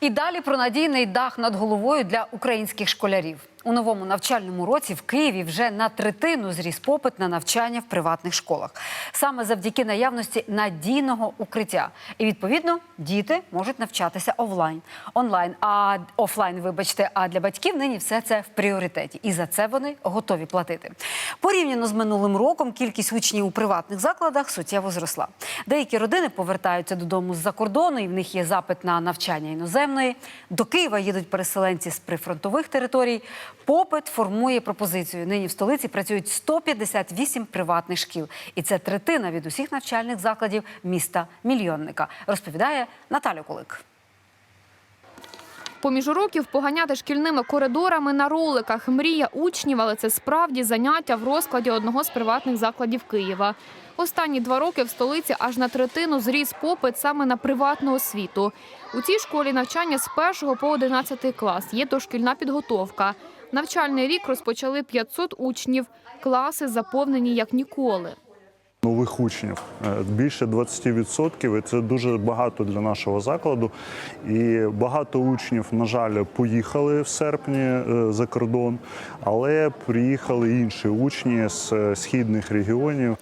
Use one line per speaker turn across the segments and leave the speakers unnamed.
І далі про надійний дах над головою для українських школярів. У новому навчальному році в Києві вже на третину зріс попит на навчання в приватних школах. Саме завдяки наявності надійного укриття. І відповідно діти можуть навчатися офлайн. онлайн, а офлайн, вибачте, а для батьків нині все це в пріоритеті. І за це вони готові платити. Порівняно з минулим роком кількість учнів у приватних закладах суттєво зросла. Деякі родини повертаються додому з-за кордону, і в них є запит на навчання іноземної. До Києва їдуть переселенці з прифронтових територій. Попит формує пропозицію. Нині в столиці працюють 158 приватних шкіл, і це третина від усіх навчальних закладів міста мільйонника. Розповідає Наталя Кулик.
Поміж уроків поганяти шкільними коридорами на роликах. Мрія учнів, але це справді заняття в розкладі одного з приватних закладів Києва. Останні два роки в столиці аж на третину зріс попит саме на приватну освіту. У цій школі навчання з 1 по 11 клас. Є дошкільна підготовка. Навчальний рік розпочали 500 учнів. Класи заповнені як ніколи.
Нових учнів Е, більше 20%, і це дуже багато для нашого закладу. І багато учнів, на жаль, поїхали в серпні е, за кордон, але приїхали інші учні з е, східних регіонів.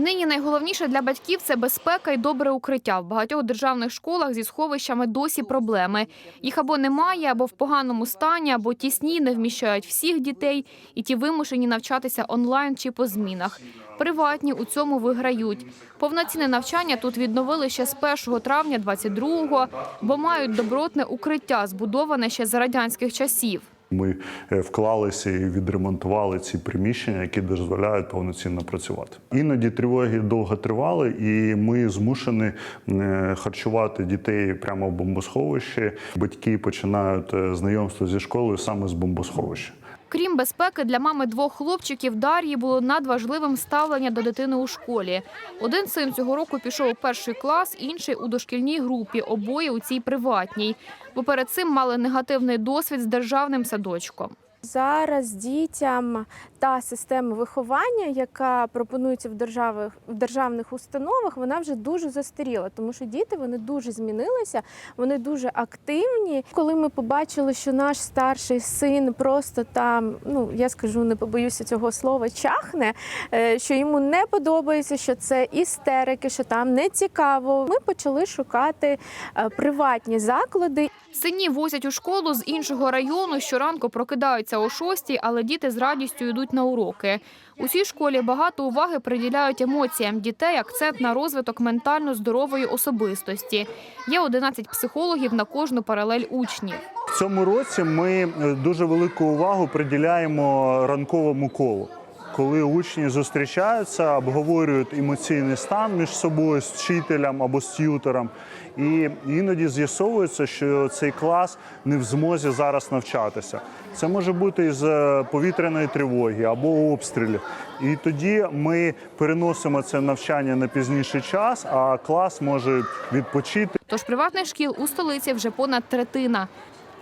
Нині найголовніше для батьків це безпека і добре укриття. В багатьох державних школах зі сховищами досі проблеми. Їх або немає, або в поганому стані, або тісні не вміщають всіх дітей, і ті вимушені навчатися онлайн чи по змінах. Приватні у цьому виграють. Повноцінне навчання тут відновили ще з 1 травня 22-го, бо мають добротне укриття, збудоване ще за радянських часів.
Ми е, вклалися і відремонтували ці приміщення, які дозволяють повноцінно працювати. Іноді тривоги довго тривали, і ми змушені е, харчувати дітей прямо в бомбосховищі. Батьки починають е, знайомство зі школою саме з бомбосховища.
Крім безпеки, для мами двох хлопчиків Дар'ї було надважливим ставлення до дитини у школі. Один син цього року пішов у перший клас, інший у дошкільній групі, обоє у цій приватній. Бо перед цим мали негативний досвід з державним садочком.
Зараз дітям та система виховання, яка пропонується в державах в державних установах, вона вже дуже застаріла, тому що діти вони дуже змінилися, вони дуже активні. Коли ми побачили, що наш старший син просто там, ну я скажу, не побоюся цього слова, чахне, е, що йому не подобається, що це істерики, що там не цікаво. Ми почали шукати е, приватні заклади.
Синів возять у школу з іншого району. Щоранку прокидаються о шостій, але діти з радістю йдуть на уроки. У цій школі багато уваги приділяють емоціям дітей, акцент на розвиток ментально здорової особистості. Є 11 психологів на кожну паралель учнів.
В цьому році ми е, дуже велику увагу приділяємо ранковому колу. Коли учні зустрічаються, обговорюють емоційний стан між собою з вчителем або з т'ютером, і іноді з'ясовується, що цей клас не в змозі зараз навчатися. Це може бути із е, повітряної тривоги або обстрілів. І тоді ми переносимо це навчання на пізніший час, а клас може відпочити.
Тож приватних шкіл у столиці вже понад третина.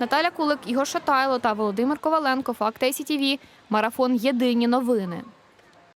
Наталя Кулик, Ігор Шатайло та Володимир Коваленко. Факт ICTV. Марафон Єдині новини.